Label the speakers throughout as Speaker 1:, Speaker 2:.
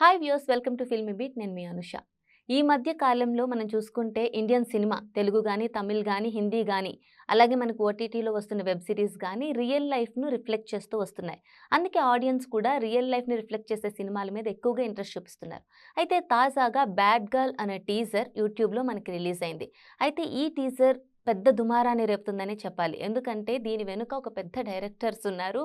Speaker 1: Hi views welcome to Filmibeat నేను మీ అనుష. ఈ మధ్య కాలంలో మనం చూసుకుంటే ఇండియన్ సినిమా తెలుగు కానీ తమిళ్ కానీ హిందీ కానీ అలాగే మనకు ఓటీటీలో వస్తున్న వెబ్ సిరీస్ కానీ రియల్ లైఫ్ను రిఫ్లెక్ట్ చేస్తూ వస్తున్నాయి. అందుకే ఆడియన్స్ కూడా రియల్ లైఫ్ని రిఫ్లెక్ట్ చేసే సినిమాల మీద ఎక్కువగా ఇంట్రెస్ట్ చూపిస్తున్నారు. అయితే తాజాగా బ్యాడ్ గర్ల్ అనే టీజర్ యూట్యూబ్లో మనకి రిలీజ్ అయింది. అయితే ఈ టీజర్ పెద్ద దుమారాన్ని రేపుతుందని చెప్పాలి. ఎందుకంటే దీని వెనుక ఒక పెద్ద డైరెక్టర్స్ ఉన్నారు.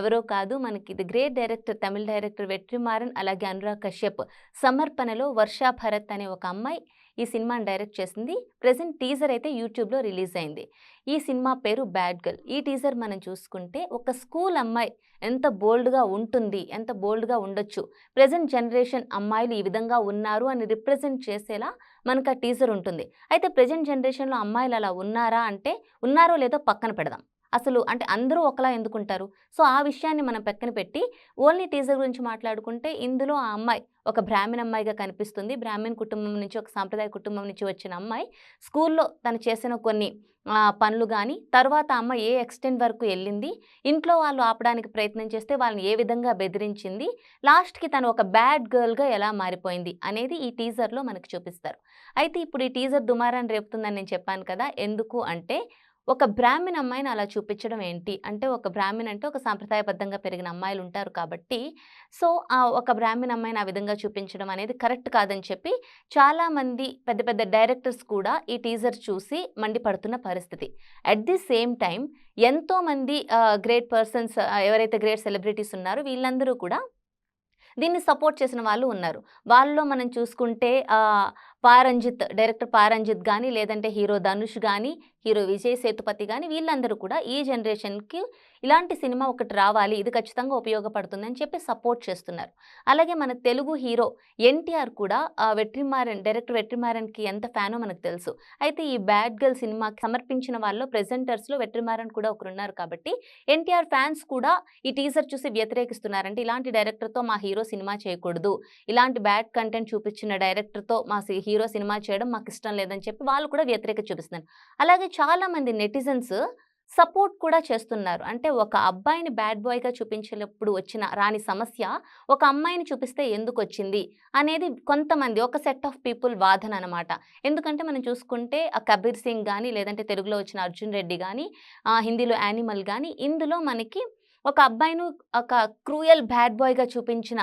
Speaker 1: ఎవరో కాదు మనకి ఇది great director Tamil director Vetrimaaran అలాగే అనురాగ్ కశ్యప్. సమర్పణలో వర్షా భరత్ అనే ఒక అమ్మాయి ఈ సినిమాని డైరెక్ట్ చేసింది. ప్రజెంట్ టీజర్ అయితే యూట్యూబ్లో రిలీజ్ అయింది. ఈ సినిమా పేరు బ్యాడ్ గర్ల్. ఈ టీజర్ మనం చూసుకుంటే ఒక స్కూల్ అమ్మాయి ఎంత బోల్డ్గా ఉంటుంది ఎంత బోల్డ్గా ఉండొచ్చు ప్రజెంట్ జనరేషన్ అమ్మాయిలు ఈ విధంగా ఉన్నారు అని రిప్రజెంట్ చేసేలా మనకు ఆ టీజర్ ఉంటుంది. అయితే ప్రజెంట్ జనరేషన్లో అమ్మాయిలు అలా ఉన్నారా అంటే ఉన్నారో లేదో పక్కన పెడదాం. అసలు అంటే అందరూ ఒకలా ఎందుకుంటారు? సో ఆ విషయాన్ని మనం పక్కన పెట్టి ఓన్లీ టీజర్ గురించి మాట్లాడుకుంటే ఇందులో ఆ అమ్మాయి ఒక బ్రాహ్మణ్ అమ్మాయిగా కనిపిస్తుంది. బ్రాహ్మణ్ కుటుంబం నుంచి ఒక సాంప్రదాయ కుటుంబం నుంచి వచ్చిన అమ్మాయి స్కూల్లో తను చేసిన కొన్ని పనులు కానీ తర్వాత అమ్మ ఏ ఎక్స్టెంట్ వరకు వెళ్ళింది ఇంట్లో వాళ్ళు ఆపడానికి ప్రయత్నం చేస్తే వాళ్ళని ఏ విధంగా బెదిరించింది లాస్ట్కి తను ఒక బ్యాడ్ గర్ల్గా ఎలా మారిపోయింది అనేది ఈ టీజర్లో మనకు చూపిస్తారు. అయితే ఇప్పుడు ఈ టీజర్ దుమారాన్ని రేపుతుందని నేను చెప్పాను కదా ఎందుకు అంటే ఒక బ్రాహ్మణ అమ్మాయిని అలా చూపించడం ఏంటి? అంటే ఒక బ్రాహ్మణ్ అంటే ఒక సాంప్రదాయబద్ధంగా పెరిగిన అమ్మాయిలు ఉంటారు కాబట్టి. సో ఆ ఒక బ్రాహ్మణ అమ్మాయిని ఆ విధంగా చూపించడం అనేది కరెక్ట్ కాదని చెప్పి చాలామంది పెద్ద పెద్ద డైరెక్టర్స్ కూడా ఈ టీజర్ చూసి మండిపడుతున్న పరిస్థితి. అట్ ది సేమ్ టైం ఎంతోమంది గ్రేట్ పర్సన్స్ ఎవరైతే గ్రేట్ సెలబ్రిటీస్ ఉన్నారో వీళ్ళందరూ కూడా దీన్ని సపోర్ట్ చేసిన వాళ్ళు ఉన్నారు. వాళ్ళలో మనం చూసుకుంటే పారంజిత్ డైరెక్టర్ పారంజిత్ కానీ లేదంటే హీరో ధనుష్ కానీ హీరో విజయ్ సేతుపతి కానీ వీళ్ళందరూ కూడా ఈ జనరేషన్కి ఇలాంటి సినిమా ఒకటి రావాలి ఇది ఖచ్చితంగా ఉపయోగపడుతుందని చెప్పి సపోర్ట్ చేస్తున్నారు. అలాగే మన తెలుగు హీరో ఎన్టీఆర్ కూడా ఆ, వెట్రిమారన్ డైరెక్టర్ వెట్రిమారన్కి ఎంత ఫ్యానో మనకు తెలుసు. అయితే ఈ బ్యాడ్ గర్ల్ సినిమాకి సమర్పించిన వాళ్ళు ప్రెజెంటర్స్లో వెట్రిమారన్ కూడా ఒకరు ఉన్నారు కాబట్టి ఎన్టీఆర్ ఫ్యాన్స్ కూడా ఈ టీజర్ చూసి వ్యతిరేకిస్తున్నారంటే ఇలాంటి డైరెక్టర్తో మా హీరో సినిమా చేయకూడదు. ఇలాంటి బ్యాడ్ కంటెంట్ చూపించిన డైరెక్టర్తో మా హీరో సినిమా చేయడం మాకు ఇష్టం లేదని చెప్పి వాళ్ళు కూడా వ్యతిరేక చూపిస్తున్నారు. అలాగే చాలామంది నెటిజన్స్ సపోర్ట్ కూడా చేస్తున్నారు. అంటే ఒక అబ్బాయిని బ్యాడ్ బాయ్గా చూపించినప్పుడు వచ్చిన రాని సమస్య ఒక అమ్మాయిని చూపిస్తే ఎందుకు వచ్చింది? అనేది కొంతమంది ఒక సెట్ ఆఫ్ పీపుల్ వాదన అనమాట ఎందుకంటే మనం చూసుకుంటే కబీర్ సింగ్ కానీ లేదంటే తెలుగులో వచ్చిన అర్జున్ రెడ్డి కానీ హిందీలో యానిమల్ కానీ ఇందులో మనకి ఒక అబ్బాయిను ఒక క్రూయల్ బ్యాడ్ బాయ్గా చూపించిన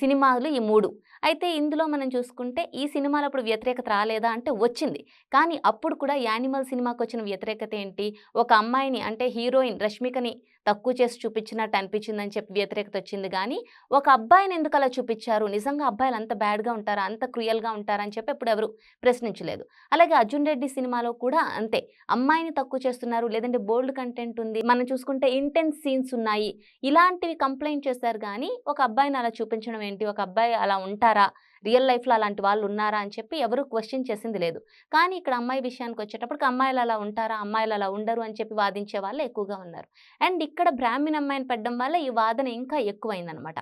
Speaker 1: సినిమాలు ఈ మూడు. అయితే ఇందులో మనం చూసుకుంటే ఈ సినిమాలో అప్పుడు వ్యతిరేకత రాలేదా అంటే వచ్చింది. కానీ అప్పుడు కూడా యానిమల్ సినిమాకి వచ్చిన వ్యతిరేకత ఏంటి? ఒక అమ్మాయిని అంటే హీరోయిన్ రష్మికని తక్కువ చేసి చూపించినట్టు అనిపించిందని చెప్పి వ్యతిరేకత వచ్చింది. కానీ ఒక అబ్బాయిని ఎందుకు అలా చూపించారు? నిజంగా అబ్బాయిలు అంత బ్యాడ్గా ఉంటారా? అంత క్రియల్గా ఉంటారా? అని చెప్పి ఎప్పుడు ఎవరు ప్రశ్నించలేదు. అలాగే అర్జున్ రెడ్డి సినిమాలో కూడా అంతే. అమ్మాయిని తక్కువ చేస్తున్నారు. లేదంటే బోల్డ్ కంటెంట్ ఉంది. మనం చూసుకుంటే ఇంటెన్స్ సీన్స్ ఉన్నాయి. ఇలాంటివి కంప్లైంట్ చేశారు కానీ ఒక అబ్బాయిని అలా చూపించడం ఏంటి? ఒక అబ్బాయి అలా ఉంటారా? రియల్ లైఫ్లో అలాంటి వాళ్ళు ఉన్నారా? అని చెప్పి ఎవరు క్వశ్చన్ చేసింది లేదు. కానీ ఇక్కడ అమ్మాయి విషయానికి వచ్చేటప్పటికి అమ్మాయిలు అలా ఉంటారా? అమ్మాయిలు అలా ఉండరు అని చెప్పి వాదించే వాళ్ళు ఎక్కువగా ఉన్నారు. అండ్ ఇక్కడ బ్రాహ్మణ్ అమ్మాయిని పెట్టడం వల్ల ఈ వాదన ఇంకా ఎక్కువైందనమాట.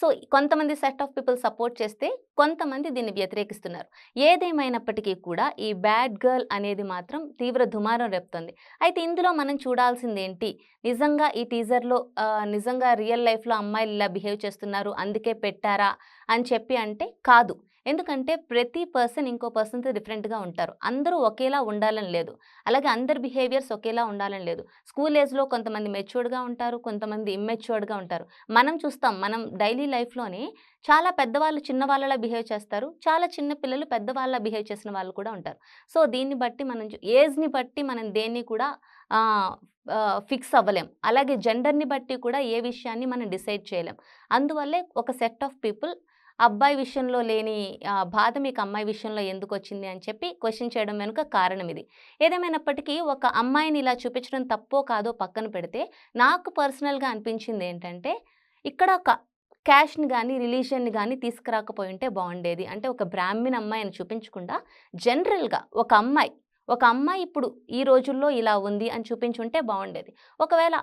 Speaker 1: సో కొంతమంది సెట్ ఆఫ్ పీపుల్ సపోర్ట్ చేస్తే కొంతమంది దీన్ని వ్యతిరేకిస్తున్నారు. ఏదేమైనప్పటికీ కూడా ఈ బ్యాడ్ గర్ల్ అనేది మాత్రం తీవ్ర దుమారం రేపుతుంది. అయితే ఇందులో మనం చూడాల్సింది ఏంటి నిజంగా ఈ టీజర్లో నిజంగా రియల్ లైఫ్లో అమ్మాయిలు ఇలా బిహేవ్ చేస్తున్నారు అందుకే పెట్టారా అని చెప్పి అంటే కాదు. ఎందుకంటే ప్రతి పర్సన్ ఇంకో పర్సన్తో డిఫరెంట్గా ఉంటారు. అందరూ ఒకేలా ఉండాలని లేదు. అలాగే అందరి బిహేవియర్స్ ఒకేలా ఉండాలని లేదు. స్కూల్ ఏజ్లో కొంతమంది మెచ్యూర్డ్గా ఉంటారు కొంతమంది ఇమ్మెచ్యూర్డ్గా ఉంటారు. మనం చూస్తాం మనం డైలీ లైఫ్లోనే చాలా పెద్దవాళ్ళు చిన్నవాళ్ళలా బిహేవ్ చేస్తారు చాలా చిన్న పిల్లలు పెద్దవాళ్ళ బిహేవ్ చేసిన వాళ్ళు కూడా ఉంటారు. సో దీన్ని బట్టి మనం ఏజ్ని బట్టి మనం దేన్ని కూడా ఫిక్స్ అవ్వలేం. అలాగే జెండర్ని బట్టి కూడా ఏ విషయాన్ని మనం డిసైడ్ చేయలేం. అందువల్లే ఒక సెట్ ఆఫ్ పీపుల్ అబ్బాయి విషయంలో లేని బాధ మీకు అమ్మాయి విషయంలో ఎందుకు వచ్చింది అని చెప్పి క్వశ్చన్ చేయడం వెనుక కారణం ఇది. ఏదేమైనప్పటికీ ఒక అమ్మాయిని ఇలా చూపించడం తప్పో కాదో పక్కన పెడితే నాకు పర్సనల్గా అనిపించింది ఏంటంటే ఇక్కడ ఒక క్యాష్ని కానీ రిలీజియన్ని కానీ తీసుకురాకపోయి ఉంటే బాగుండేది. అంటే ఒక బ్రాహ్మణ అమ్మాయిని చూపించకుండా జనరల్గా ఒక అమ్మాయి ఒక అమ్మాయి ఇప్పుడు ఈ రోజుల్లో ఇలా ఉంది అని చూపించుంటే బాగుండేది. ఒకవేళ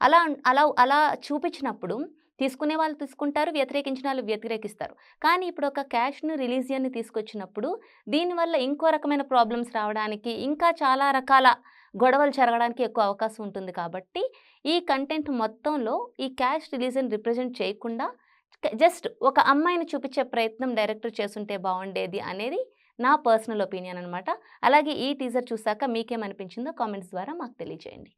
Speaker 1: అలా అలా అలా చూపించినప్పుడు తీసుకునే వాళ్ళు తీసుకుంటారు వ్యతిరేకించిన వాళ్ళు వ్యతిరేకిస్తారు. కానీ ఇప్పుడు ఒక క్యాష్ను రిలీజియన్ని తీసుకొచ్చినప్పుడు దీనివల్ల ఇంకో రకమైన ప్రాబ్లమ్స్ రావడానికి ఇంకా చాలా రకాల గొడవలు జరగడానికి ఎక్కువ అవకాశం ఉంటుంది కాబట్టి ఈ కంటెంట్ మొత్తంలో ఈ క్యాష్ రిలీజన్ రిప్రజెంట్ చేయకుండా జస్ట్ ఒక అమ్మాయిని చూపించే ప్రయత్నం డైరెక్టర్ చేసుంటే బాగుండేది అనేది నా పర్సనల్ ఒపీనియన్ అనమాట అలాగే ఈ టీజర్ చూసాక మీకేమనిపించిందో కామెంట్స్ ద్వారా మాకు తెలియజేయండి.